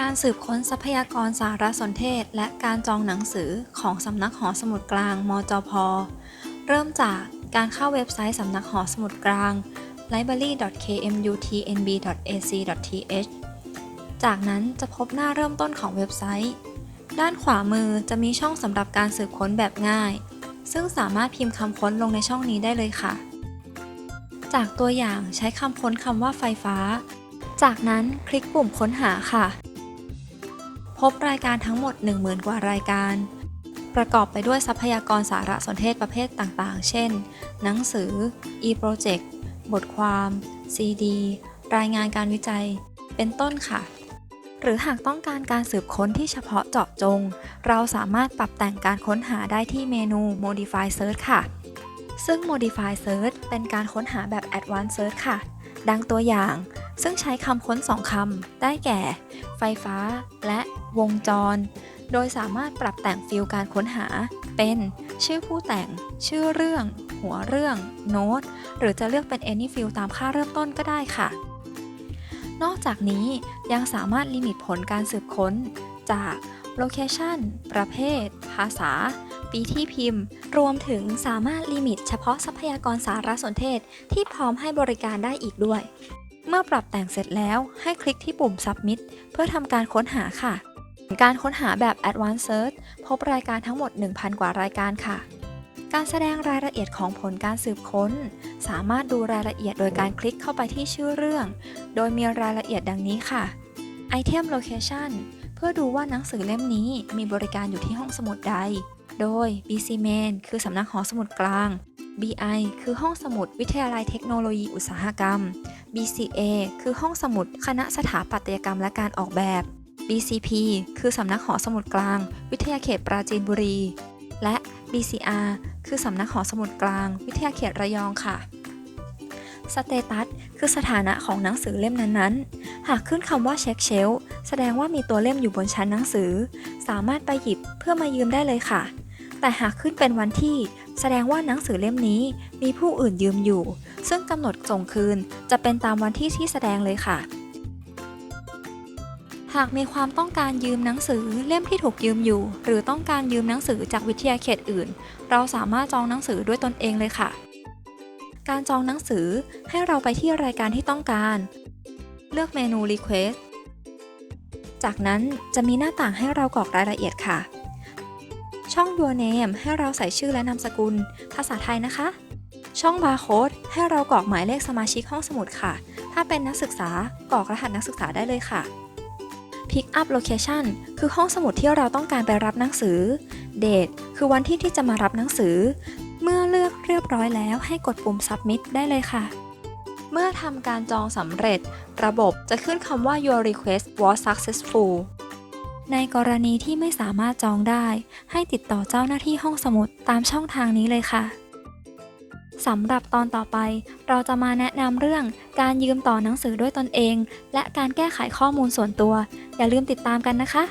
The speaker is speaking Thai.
การสืบค้นทรัพยากรสารสนเทศ และการจองหนังสือของสำนักหอสมุดกลาง มจพ เริ่มจากการเข้าเว็บไซต์สำนักหอสมุดกลาง library.kmutnb.ac.th จากนั้นจะพบหน้าเริ่มต้นของเว็บไซต์ ด้านขวามือจะมีช่องสำหรับการสืบค้นแบบง่าย ซึ่งสามารถพิมพ์คำค้นลงในช่องนี้ได้เลยค่ะ จากตัวอย่างใช้คำค้นคำว่าไฟฟ้า จากนั้นคลิกปุ่มค้นหาค่ะ พบรายการทั้งหมด 10,000 กว่ารายการ ประกอบไปด้วยทรัพยากรสารสนเทศประเภทต่างๆ เช่น หนังสือ e-project บทความ CD รายงานการวิจัย เป็นต้นค่ะ หรือหากต้องการการสืบค้นที่เฉพาะเจาะจง เราสามารถปรับแต่งการค้นหาได้ที่เมนู Modify Search ค่ะ ซึ่ง Modify Search เป็นการค้นหาแบบ Advanced Search ค่ะ ดังตัวอย่าง ซึ่งใช้คำค้นสองคำ ได้แก่ ไฟฟ้า และวงจร โดยสามารถปรับแต่งฟิลการค้นหา เป็น ชื่อผู้แต่ง ชื่อเรื่อง หัวเรื่อง โน้ต หรือจะเลือกเป็น any field ตามค่าเริ่มต้นก็ได้ค่ะ นอกจากนี้ยังสามารถลิมิตผลการสืบค้น จาก location ประเภท ภาษา ปีที่พิมพ์ รวมถึงสามารถลิมิตเฉพาะทรัพยากรสารสนเทศที่พร้อมให้บริการได้อีกด้วย เมื่อปรับแต่งเสร็จแล้วให้คลิกที่ปุ่ม submit เพื่อทำการค้นหาค่ะ การค้นหาแบบ advanced search พบรายการทั้งหมด 1,000 กว่ารายการค่ะ การแสดงรายละเอียดของผลการสืบค้น สามารถดูรายละเอียดโดยการคลิกเข้าไปที่ชื่อเรื่อง โดยมีรายละเอียดดังนี้ค่ะ Item Location เพื่อดูว่าหนังสือเล่มนี้มีบริการอยู่ที่ห้องสมุดใด โดย BC Main คือสำนักหอสมุดกลาง BI คือห้องสมุดวิทยาลัยเทคโนโลยีอุตสาหกรรม BCA คือห้องสมุดคณะสถาปัตยกรรมและการออกแบบ BCP คือสำนักหอสมุดกลาง วิทยาเขตปราจีนบุรี และ BCR คือสำนักหอสมุดกลาง วิทยาเขตระยองค่ะสเตตัสคือสถานะของหนังสือเล่มนั้นๆ หากขึ้นคำว่าเช็คเชลแสดงว่ามีตัวเล่มอยู่บนชั้นหนังสือ สามารถไปหยิบเพื่อมายืมได้เลยค่ะ แต่หากขึ้นเป็นวันที่ แสดงว่าหนังสือเล่มนี้มีผู้อื่นยืมอยู่ ซึ่งกำหนดส่งคืนจะเป็นตามวันที่ที่แสดงเลยค่ะ หากมีความต้องการยืมหนังสือเล่มที่ถูกยืมอยู่ หรือต้องการยืมหนังสือจากวิทยาเขตอื่น เราสามารถจองหนังสือด้วยตนเองเลยค่ะ การจองหนังสือให้เราไปที่รายการที่ต้องการ เลือกเมนู Request จากนั้นจะมีหน้าต่างให้เรากรอกรายละเอียดค่ะ ช่อง Your Name ให้เราใส่ชื่อและนามสกุล ภาษาไทยนะคะ ช่อง Barcode ให้เรากรอกหมายเลขสมาชิกห้องสมุดค่ะ ถ้าเป็นนักศึกษากรอกรหัสนักศึกษาได้เลยค่ะ Pick up location คือห้องสมุดที่เราต้องการไปรับหนังสือ Date คือวันที่ที่จะมารับหนังสือ เมื่อเลือกเรียบร้อยแล้วให้กดปุ่ม submit ได้เลยค่ะเมื่อทำการจองสำเร็จ ระบบจะขึ้นคำว่า your request was successful ในกรณีที่ไม่สามารถจองได้ ให้ติดต่อเจ้าหน้าที่ห้องสมุดตามช่องทางนี้เลยค่ะสำหรับตอนต่อไป เราจะมาแนะนำเรื่องการยืมต่อหนังสือด้วยตนเอง และการแก้ไขข้อมูลส่วนตัว อย่าลืมติดตามกันนะคะ